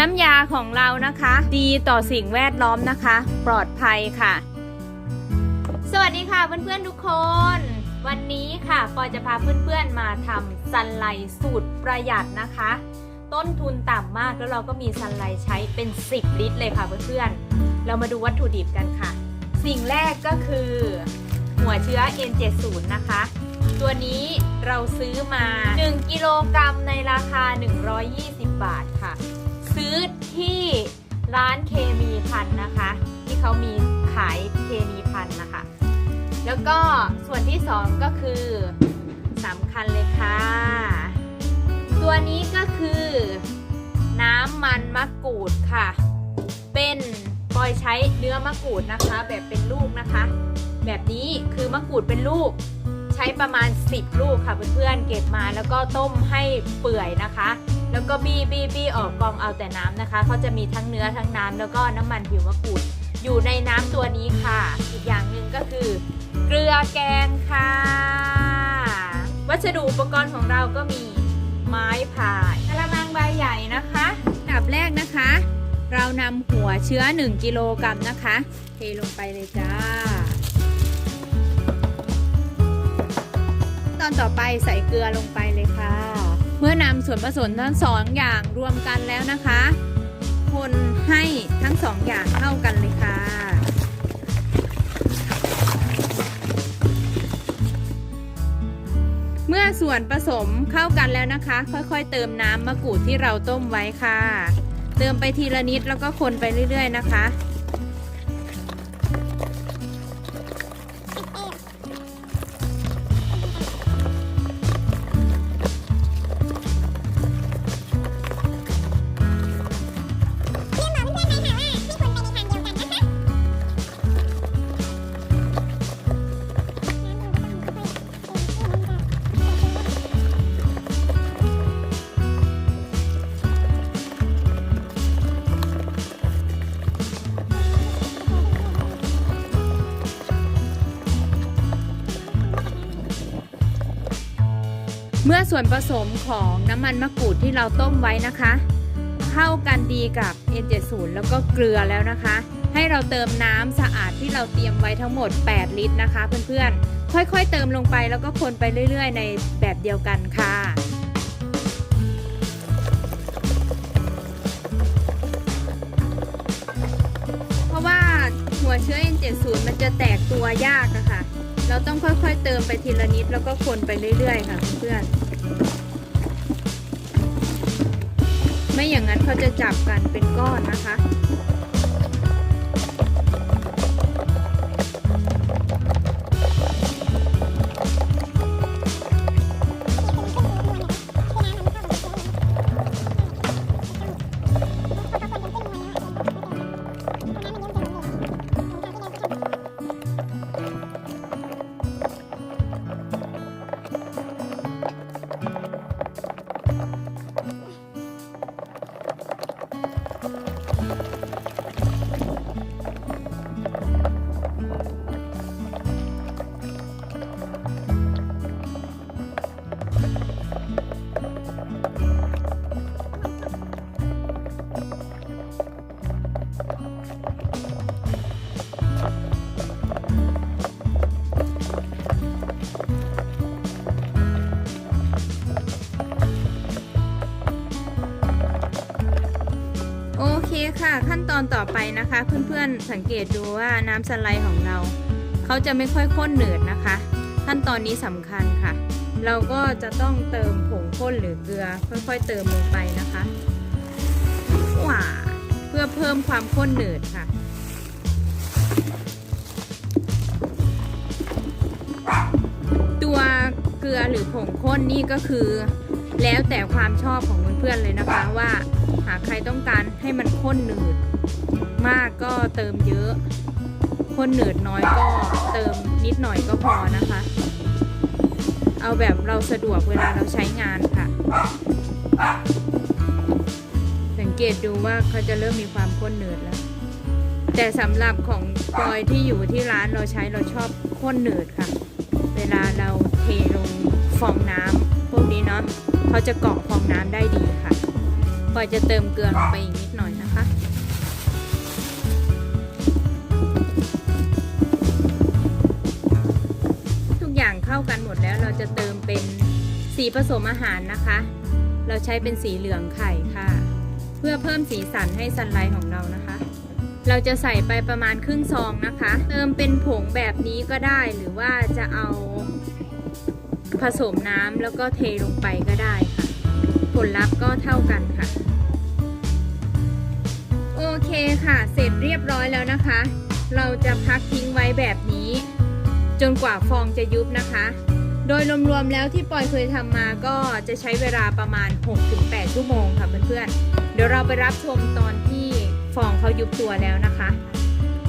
น้ำยาของเรานะคะ ดีต่อสิ่งแวดล้อมนะคะ ปลอดภัยค่ะ สวัสดีค่ะเพื่อนๆทุกคน วันนี้ค่ะปอจะพาเพื่อนๆมาทำซันไลสูตรประหยัดนะคะ ต้นทุนต่ำมากแล้วเราก็มีซันไลใช้เป็น 10 ลิตรเลยค่ะเพื่อนๆเรามาดูวัตถุดิบกันค่ะ สิ่งแรกก็คือ หัวเชื้อ N70 นะคะ ตัวนี้เราซื้อมา 1 กิโลกรัมในราคา 120 บาทค่ะ อที่ร้านเคมีพันนะคะ ที่เขามีขายเคมีพันนะคะ แล้วก็ส่วนที่สองก็คือสำคัญเลยค่ะ ตัวนี้ก็คือน้ำมันมะกรูดค่ะ เป็นปอยใช้เนื้อมะกรูดนะคะ แบบเป็นลูกนะคะ แบบนี้คือมะกรูดเป็นลูก ใช้ประมาณ 10 ลูกค่ะเพื่อนๆเก็บมาแล้วก็ต้มให้เปื่อยนะคะ แล้วก็บี้บี้บี้ออกกองเอาแต่น้ำนะคะเขาจะมีทั้งเนื้อทั้งน้ำแล้วก็น้ำมันผิวมะกรูดอยู่ในน้ำตัวนี้ค่ะ อีกอย่างหนึ่งก็คือ เกลือแกงค่ะ วัสดุอุปกรณ์ของเราก็มีไม้พายกระมังใบใหญ่นะคะอันดับแรกนะคะ เรานำหัวเชื้อ 1 กิโลกรัมนะคะ เทลงไปเลยจ้า ตอนต่อไปใส่เกลือลงไปเลยค่ะ มื่อนำส่วนผสมทั้งสองอย่างรวมกันแล้วนะคะ คนให้ทั้งสองอย่างเข้ากันเลยค่ะ เมื่อส่วนผสมเข้ากันแล้วนะคะ ค่อยๆ เติมน้ำมะกรูดที่เราต้มไว้ค่ะ เติมไปทีละนิดแล้วก็คนไปเรื่อย ๆ นะคะ เมื่อส่วนผสมของน้ำมันมะกรูดที่เราต้มไว้นะคะ เข้ากันดีกับ N70 แล้วก็เกลือแล้วนะคะ ให้เราเติมน้ำสะอาดที่เราเตรียมไว้ทั้งหมด 8 ลิตรนะคะ เพื่อนๆ ค่อยๆ เติมลงไปแล้วก็คนไปเรื่อยๆ ในแบบเดียวกันค่ะเพราะว่าหัวเชื้อ N70 มันจะแตกตัวยากอะคะ เราต้องค่อยๆเติมไปทีละนิดแล้วก็คนไปเรื่อยๆค่ะเพื่อน ไม่อย่างนั้นเขาจะจับกันเป็นก้อนนะคะ ขั้นตอนต่อไปนะคะ เพื่อนๆสังเกตดูว่าน้ำสไลด์ของเรา เขาจะไม่ค่อยข้นเหนืดนะคะ ขั้นตอนนี้สำคัญค่ะ เราก็จะต้องเติมผงข้นหรือเกลือ ค่อยๆ เติมลงไปนะคะว้าเพื่อเพิ่มความข้นเหนืดค่ะตัวเกลือหรือผงข้นนี่ก็คือ แล้วแต่ความชอบของเพื่อนๆเลยนะคะว่า หากใครต้องการให้มันข้นหนืด มากก็เติมเยอะข้นหนืดน้อยก็เติมนิดหน่อยก็พอนะคะ เอาแบบเราสะดวกเวลาเราใช้งานค่ะ สังเกตดูว่าเขาจะเริ่มมีความข้นหนืดแล้ว แต่สำหรับของปอยที่อยู่ที่ร้านเราใช้เราชอบข้นหนืดค่ะ เวลาเราเทลงฟองน้ำ นี้เนาะเขาจะเกาะฟองน้ำได้ดีค่ะปอยจะเติมเกลือลงไปอีกนิดหน่อยนะคะ ทุกอย่างเข้ากันหมดแล้วเราจะเติมเป็นสีผสมอาหารนะคะ เราใช้เป็นสีเหลืองไข่ค่ะ เพื่อเพิ่มสีสันให้ซันไลท์ของเรานะคะ เราจะใส่ไปประมาณครึ่งซองนะคะ เติมเป็นผงแบบนี้ก็ได้หรือว่าจะเอา ผสมน้ำแล้วก็เทลงไปก็ได้ค่ะ ผลลัพธ์ก็เท่ากันค่ะ โอเคค่ะ เสร็จเรียบร้อยแล้วนะคะ เราจะพักทิ้งไว้แบบนี้ จนกว่าฟองจะยุบนะคะ โดยรวมๆแล้วที่ปอยเคยทำมาก็จะใช้เวลาประมาณ 6-8 ชั่วโมงค่ะเพื่อนๆ เดี๋ยวเราไปรับชมตอนที่ฟองเขายุบตัวแล้วนะคะ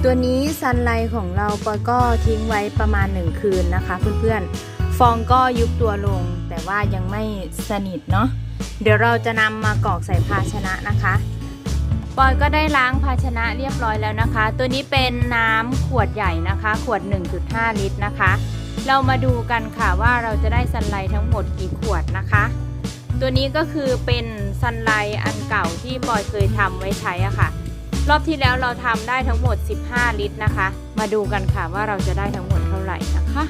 ตัวนี้ซันไลของเราปอยก็ทิ้งไว้ประมาณ 1 คืนนะคะเพื่อนๆ ฟองก็ยุบตัวลง แต่ว่ายังไม่สนิทเนาะเดี๋ยวเราจะนำมากรอกใส่ภาชนะนะคะปอยก็ได้ล้างภาชนะเรียบร้อยแล้วนะคะ ตัวนี้เป็นน้ำขวดใหญ่นะคะ ขวด 1.5 ลิตรนะคะ เรามาดูกันค่ะว่าเราจะได้ซันไลทั้งหมดกี่ขวดนะคะ ตัวนี้ก็คือเป็นซันไลอันเก่าที่ปอยเคยทำไว้ใช้อะค่ะ รอบที่แล้วเราทำได้ทั้งหมด 15 ลิตรนะคะ มาดูกันค่ะว่าเราจะได้ทั้งหมดเท่าไหร่นะคะ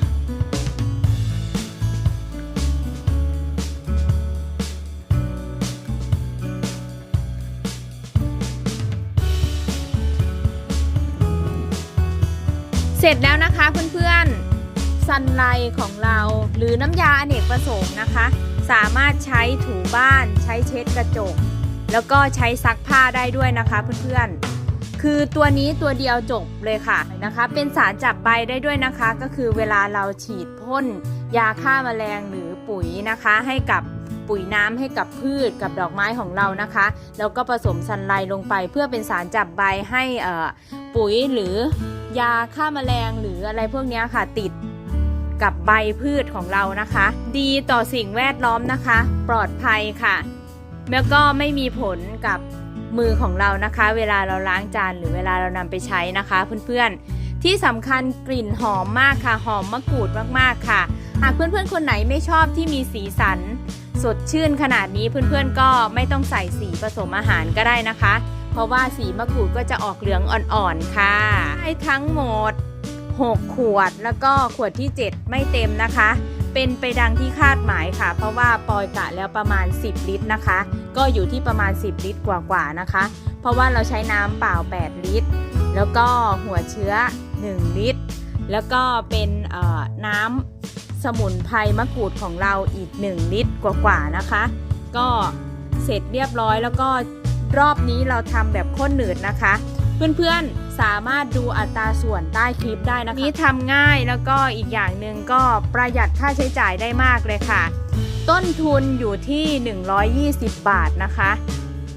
สร็จแล้วนะคะเพื่อนๆซันไลของเราหรือน้ำยาอเนกประสงค์นะคะ สามารถใช้ถูบ้าน ใช้เช็ดกระจก แล้วก็ใช้ซักผ้าได้ด้วยนะคะเพื่อนๆ คือตัวนี้ตัวเดียวจบเลยค่ะนะคะ เป็นสารจับใบได้ด้วยนะคะ ก็คือเวลาเราฉีดพ่นยาฆ่าแมลงหรือปุ๋ยนะคะ ให้กับ ปุ๋ยน้ำให้กับพืชกับดอกไม้ของเรานะคะ แล้วก็ผสมซันไลลงไป เพื่อเป็นสารจับใบให้ปุ๋ยหรือยาฆ่าแมลงหรืออะไรพวกนี้ค่ะติดกับใบพืชของเรานะคะ ดีต่อสิ่งแวดล้อมนะคะ ปลอดภัยค่ะ แล้วก็ไม่มีผลกับมือของเรานะคะ เวลาเราล้างจานหรือเวลาเรานำไปใช้นะคะเพื่อนๆ ที่สำคัญกลิ่นหอมมากค่ะ หอมมะกรูดมากๆค่ะ หากเพื่อนๆคนไหนไม่ชอบที่มีสีสัน สดชื่นขนาดนี้เพื่อนๆก็ไม่ต้องใส่สีผสมอาหารก็ได้นะคะ เพราะว่าสีมะกรูดก็จะออกเหลืองอ่อนๆค่ะให้ทั้งหมด 6 ขวดแล้วก็ขวดที่ 7 ไม่เต็มนะคะ เป็นไปดังที่คาดหมายค่ะ เพราะว่าปอยกะแล้วประมาณ 10 ลิตรนะคะ ก็อยู่ที่ประมาณ 10 ลิตรกว่าๆนะคะ เพราะว่าเราใช้น้ำเปล่า 8 ลิตร แล้วก็หัวเชื้อ 1 ลิตร แล้วก็เป็นน้ำ สมุนไพรมะกรูดของเราอีก 1 ลิตรกว่าๆนะคะ ก็เสร็จเรียบร้อยแล้วก็รอบนี้เราทำแบบข้นหนืดนะคะ เพื่อนๆสามารถดูอัตราส่วนใต้คลิปได้นะคะนี้ทำง่ายแล้วก็อีกอย่างหนึ่งก็ประหยัดค่าใช้จ่ายได้มากเลยค่ะ ต้นทุนอยู่ที่ 120 บาทนะคะ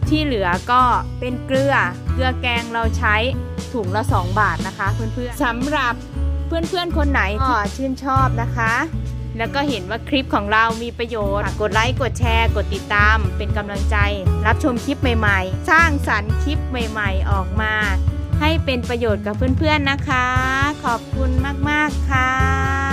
ที่เหลือก็เป็นเกลือ เกลือแกงเราใช้ถุงละ 2 บาทนะคะ เพื่อนๆสำหรับ เพื่อนๆ คนไหนก็ชื่นชอบนะคะ แล้วก็เห็นว่าคลิปของเรามีประโยชน์ฝากกดไลค์ กดแชร์ กดติดตาม เป็นกำลังใจ รับชมคลิปใหม่ๆ สร้างสรรค์คลิปใหม่ๆ ออกมา ให้เป็นประโยชน์กับเพื่อนๆนะคะ ขอบคุณมากๆค่ะ